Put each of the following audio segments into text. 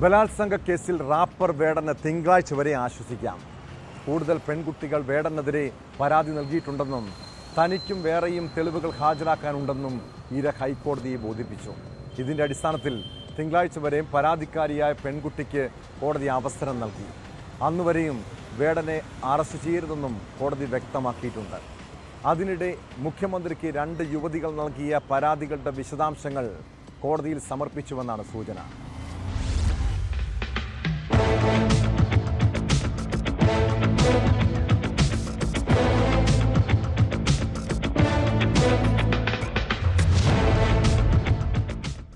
ബലാത്സംഗ കേസിൽ റാപ്പർ വേടന തിങ്കളാഴ്ച വരെ ആശ്വസിക്കാം. കൂടുതൽ പെൺകുട്ടികൾ വേടനെതിരെ പരാതി നൽകിയിട്ടുണ്ടെന്നും തനിക്കും വേറെയും തെളിവുകൾ ഹാജരാക്കാനുണ്ടെന്നും ഇര ഹൈക്കോടതിയെ ബോധിപ്പിച്ചു. ഇതിന്റെ അടിസ്ഥാനത്തിൽ തിങ്കളാഴ്ച വരെയും പരാതിക്കാരിയായ പെൺകുട്ടിക്ക് കോടതി അവസരം നൽകി. അന്നുവരെയും വേടനെ അറസ്റ്റ് ചെയ്യരുതെന്നും കോടതി വ്യക്തമാക്കിയിട്ടുണ്ട്. അതിനിടെ മുഖ്യമന്ത്രിക്ക് രണ്ട് യുവതികൾ നൽകിയ പരാതികളുടെ വിശദാംശങ്ങൾ കോടതിയിൽ സമർപ്പിച്ചുവെന്നാണ് സൂചന.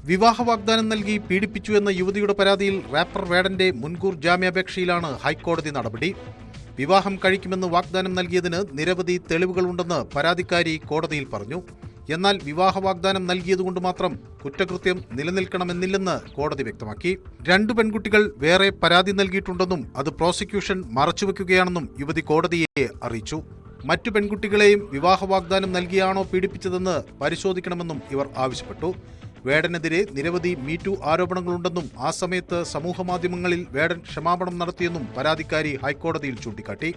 വിവാഹ വാഗ്ദാനം നൽകി പീഡിപ്പിച്ചു എന്ന യുവതിയുടെ പരാതിയിൽ റാപ്പർ വേടന്റെ മുൻകൂർ ജാമ്യാപേക്ഷയിലാണ് ഹൈക്കോടതി നടപടി. വിവാഹം കഴിക്കുമെന്ന് വാഗ്ദാനം നൽകിയതിന് നിരവധി തെളിവുകളുണ്ടെന്ന് പരാതിക്കാരി കോടതിയിൽ പറഞ്ഞു. എന്നാൽ വിവാഹ വാഗ്ദാനം നൽകിയതുകൊണ്ട് മാത്രം കുറ്റകൃത്യം നിലനിൽക്കണമെന്നില്ലെന്ന് കോടതി വ്യക്തമാക്കി. രണ്ടു പെൺകുട്ടികൾ വേറെ പരാതി നൽകിയിട്ടുണ്ടെന്നും അത് പ്രോസിക്യൂഷൻ മറച്ചുവെക്കുകയാണെന്നും യുവതി കോടതിയെ അറിയിച്ചു. മറ്റു പെൺകുട്ടികളെയും വിവാഹ വാഗ്ദാനം നൽകിയാണോ പീഡിപ്പിച്ചതെന്ന് പരിശോധിക്കണമെന്നും ഇവർ ആവശ്യപ്പെട്ടു. വേടനെതിരെ നിരവധി മീറ്റു ആരോപണങ്ങളുണ്ടെന്നും ആ സമയത്ത് സമൂഹമാധ്യമങ്ങളിൽ വേടൻ ക്ഷമാപണം നടത്തിയെന്നും പരാതിക്കാരി ഹൈക്കോടതിയിൽ ചൂണ്ടിക്കാട്ടി.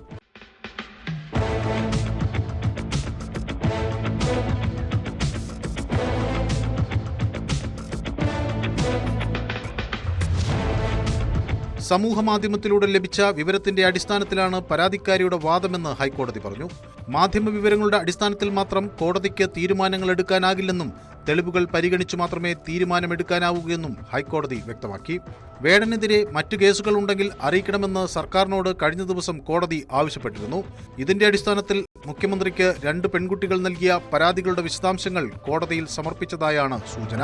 സമൂഹമാധ്യമത്തിലൂടെ ലഭിച്ച വിവരത്തിന്റെ അടിസ്ഥാനത്തിലാണ് പരാതിക്കാരിയുടെ വാദമെന്ന് ഹൈക്കോടതി പറഞ്ഞു. മാധ്യമ വിവരങ്ങളുടെ അടിസ്ഥാനത്തിൽ മാത്രം കോടതിക്ക് തീരുമാനങ്ങൾ എടുക്കാനാകില്ലെന്നും തെളിവുകൾ പരിഗണിച്ചു മാത്രമേ തീരുമാനമെടുക്കാനാവൂയെന്നും ഹൈക്കോടതി വ്യക്തമാക്കി. വേടനെതിരെ മറ്റു കേസുകൾ ഉണ്ടെങ്കിൽ അറിയിക്കണമെന്ന് സർക്കാരിനോട് കഴിഞ്ഞ ദിവസം കോടതി ആവശ്യപ്പെട്ടിരുന്നു. ഇതിന്റെ അടിസ്ഥാനത്തിൽ മുഖ്യമന്ത്രിക്ക് രണ്ട് പെൺകുട്ടികൾ നൽകിയ പരാതികളുടെ വിശദാംശങ്ങൾ കോടതിയിൽ സമർപ്പിച്ചതായാണ് സൂചന.